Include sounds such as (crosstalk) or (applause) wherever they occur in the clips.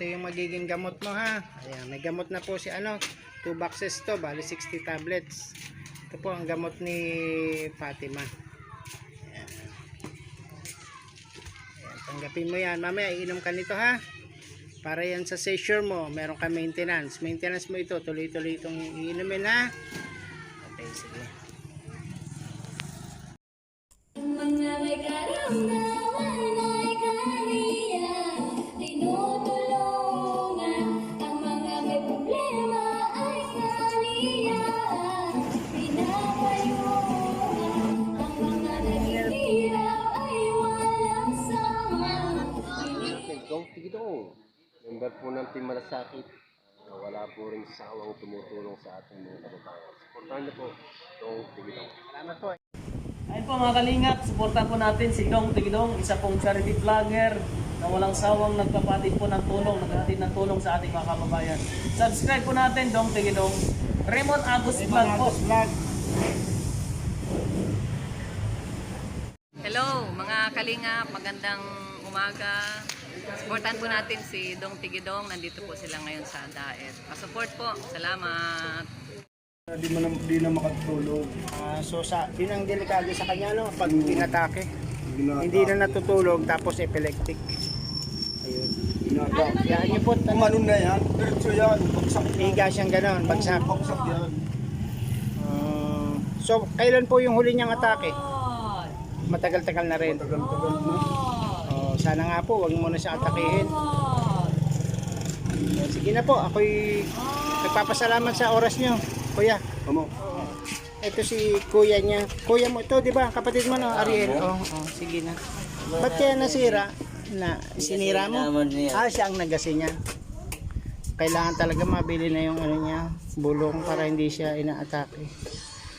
ito yung magiging gamot mo ha. Ayan, may gamot na po si ano, 2 boxes to, bali 60 tablets. Ito po ang gamot ni Fatima. Ayan. Ayan, tanggapin mo yan. Mamaya, iinom ka nito ha. Para yan sa seizure mo, meron ka maintenance. Maintenance mo ito, tuloy-tuloy itong iinumin ha. Okay, sige. Member po ng Team Malasakit na wala po rin sawang tumutulong sa ating mga kababayan. Supportahan niyo po itong Tigidong. Salamat po. Ayun po mga kalingap, suportahan po natin si Dong Tigdong, isa pong charity vlogger na walang sawang nagpapatid po ng tulong, naghatid ng tulong sa ating mga kababayan. Subscribe po natin, Dong Tigdong. Raymond Agus Vlog po. Hello mga kalingap, magandang umaga. Supportan po natin si Dong Tigidong. Nandito po sila ngayon sa Daet. Pa-support po. Salamat. Di mo na, di na makatulog. Ah, so sa yun ang delikado sa kanya no pag tinatake. Hindi na natutulog tapos epileptic. Ayun. Ginata. Yan niyo po Kung ano na yan, diretso yan. Bagsak yan. higa siyang ganon, bagsak. Bagsak yan. Ah, so kailan po yung huli niyang atake? Matagal-tagal na rin. Tagal-tagal na. Oh, sana nga po wag mo na siya atakihin. So, sige na po, ako'y nagpapasalamat sa oras niyo. Kuya, Ano? ito si kuya niya. Kuya mo ito, di ba? Kapatid mo no, Ariel. Oh, oh, sige na. Ba't kaya nasira? Na, sinira mo? Ah, siya ang nagasi niya. Kailangan talaga mabili na yung ano niya, bulong para hindi siya inaatake.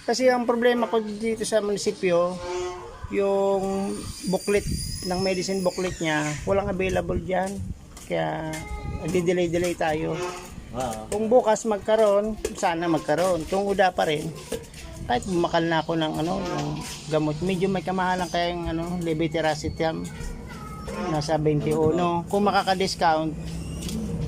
Kasi ang problema ko dito sa munisipyo, yung booklet ng medicine booklet niya, walang available diyan. Kaya nagdi-delay-delay tayo. Kung bukas magkaroon, sana magkaroon. Kung uda pa rin, kahit bumakal na ako ng ano, yung gamot. Medyo may kamahalan kaya yung ano, levetiracetam. Nasa 21. Kung makaka-discount,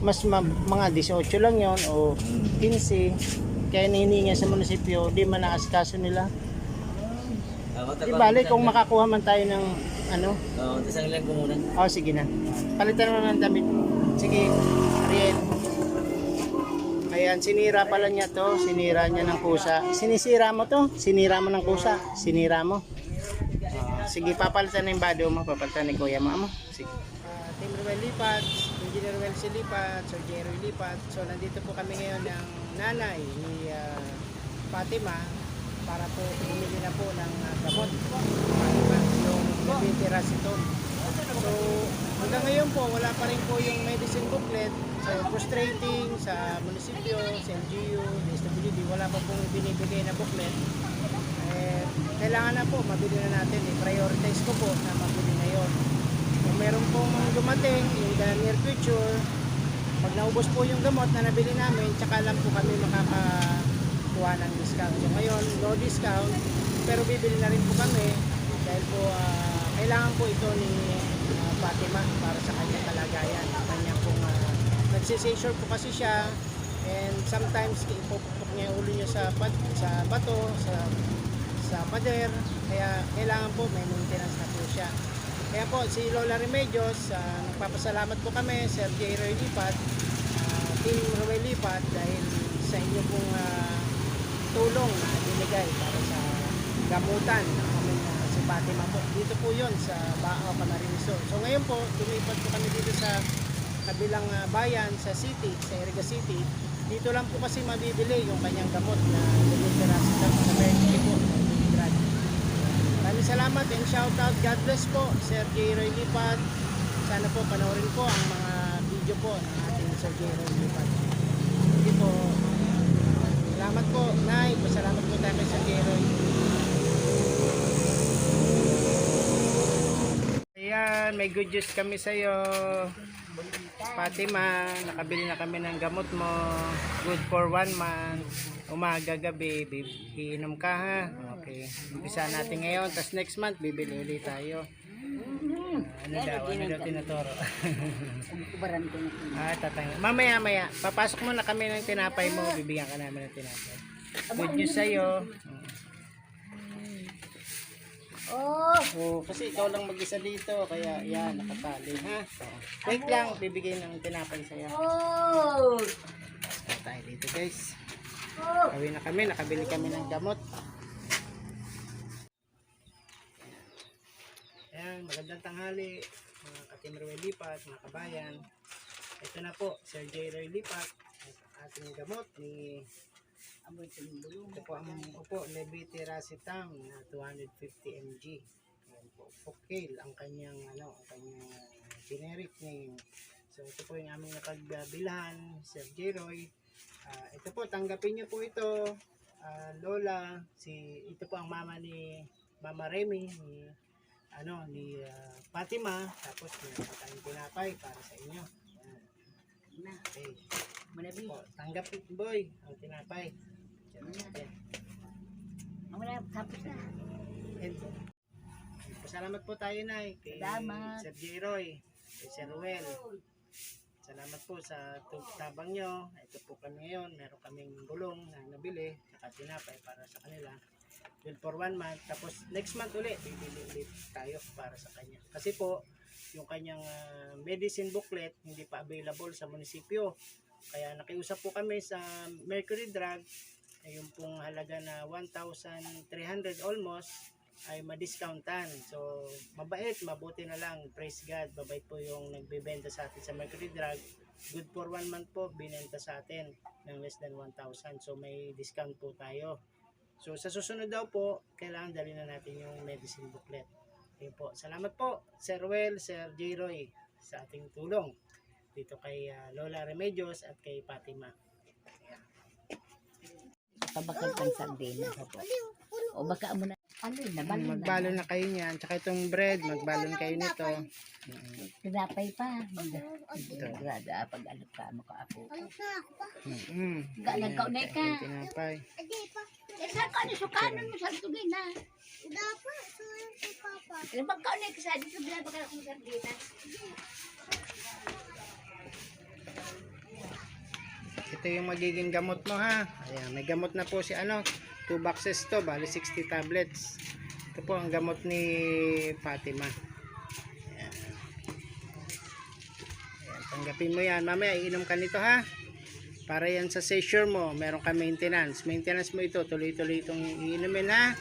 mas ma- mga 18 lang yon o 15. Kaya hinihingi sa munisipyo, di man naasikaso nila. Di bale, kung makakuha man tayo ng ano, Oo, isang lang ko muna. Oh, sige na. Palitan mo ng damit. Sige, Ariel. Ayan, sinira pala niya to. Sinira niya ng kusa. Sinisira mo to? Sinira mo ng kusa? Sinira mo? Ah, sige, papalitan na yung bado mo. Papalitan ni Kuya mo. Sige. Team Ruel Lipat, Engineer Ruel Lipat, Sir Jerry Lipat. So, nandito po kami ngayon ng nanay ni ah, Fatima para po bumili na po ng ah, gamot. Fatima, yung Levetiracetam. So, hanggang ngayon po, wala pa rin po yung medicine booklet. So, frustrating sa munisipyo, sa LGU, DSWD, wala pa pong binibigay na booklet. Eh, kailangan na po, mabili na natin. I-prioritize ko po na mabili na yon. Kung meron pong dumating, in the near future, pag naubos po yung gamot na nabili namin, tsaka lang po kami makakakuha ng discount. So ngayon, no discount, pero bibili na rin po kami dahil po ah, kailangan po ito ni ah, Fatima para sa kanyang kalagayan. Kanya pong uh, nagsisensure po kasi siya and sometimes ipupukpok niya ulo niya sa, pat, sa bato, sa sa pader, kaya kailangan po may maintenance na po siya. Kaya po, si Lola Remedios, ah, nagpapasalamat po kami, Sir J. Roy Lipat, ah, Team Roy Lipat, dahil sa inyo pong ah, tulong na binigay para sa gamutan ah, si Fatima po. Dito po yon sa Bao, Camarines So ngayon po, lumipat po kami dito sa kabilang ah, bayan, sa city, sa Iriga City. Dito lang po kasi mabibili yung kanyang gamot na Levetiracetam sa Mercury po. Maraming salamat and shout out. God bless po, Sir J. Roy Lipat. Sana po panoorin po ang mga video po ng ating Sir J. Roy Lipat. Hindi po. Salamat po, Nay. Pasalamat po tayo kay Sir J. Roy. Ayan, may good news kami sa'yo. Fatima, nakabili na kami ng gamot mo. Good for one month. Umaga, gabi, iinom ka ha. Okay. Umpisa natin ngayon. Tapos next month, bibili ulit tayo. ano daw, ano daw tinuturo. (laughs) Ah, tatang. Mamaya, maya. Papasok mo na kami ng tinapay mo. Bibigyan ka namin ng tinapay. Good news sa'yo. Oh! Oh, kasi ikaw lang mag-isa dito. Kaya yan, nakatali ha. Oh. Wait lang, bibigyan ng tinapay sa'yo. Oh! Pasok tayo dito guys. Oh! Kawin na kami, nakabili kami ng gamot. Ayan, magandang tanghali, mga katim Roy Lipat, mga kabayan. Ito na po, Sir J. Roy Lipat, ang ating gamot ni ito po ang upo, Levetiracetam na 250 mg. Ayan po, Fokale, ang kanyang, ano, ang kanyang uh, generic name. So, ito po yung aming napagbilhan, Sir J. Roy. Ah, ito po, tanggapin niyo po ito, ah, Lola, si, ito po ang mama ni Mama Remy, ni, ano, ni ah, Fatima, tapos meron pa tayong tinapay para sa inyo. Ayan. Na, Okay. manabi. Po, tanggapin, boy, ang tinapay. Wala, tapos na. Pasalamat po tayo na kay Salamat. Sir J. Roy, kay Sir Ruel. Salamat po sa tabang nyo. Ito po kami ngayon. Meron kaming bulong na nabili. Saka tinapay para sa kanila. Good for one month. Tapos next month ulit, bibili ulit tayo para sa kanya. Kasi po, yung kanyang ah, medicine booklet hindi pa available sa munisipyo. Kaya nakiusap po kami sa Mercury Drug yung pong halaga na 1,300 almost ay ma-discountan. So, mabait, mabuti na lang. Praise God, mabait po yung nagbebenta sa atin sa Mercury Drug. Good for one month po, binenta sa atin ng less than 1,000. So, may discount po tayo. So, sa susunod daw po, kailangan dali na natin yung medicine booklet. Ayun po. Salamat po, Sir Well, Sir J. Roy, sa ating tulong. Dito kay ah, Lola Remedios at kay Fatima. Pabakal kang sardinas ako. O baka mo na. Ano yun, nabalon na. Magbalo na kayo niyan. Tsaka itong bread, magbalon kayo nito. Tinapay pa. Grada, pag alam ka mo ka ako. Mm. Galang ka unay ka. Tinapay. Eh, saan ka ni sukanan mo sa tugay na? Dapat, sa papa. Eh, baka unay ka sa dito, binabakal akong sardinas. Ito yung magiging gamot mo ha. Ayan, may gamot na po si ano. 2 boxes to, bali 60 tablets. Ito po ang gamot ni Fatima. Ayan. Ayan, tanggapin mo yan. Mamaya iinom ka nito ha. Para yan sa seizure mo, meron ka maintenance. Maintenance mo ito, tuloy-tuloy itong iinumin ha.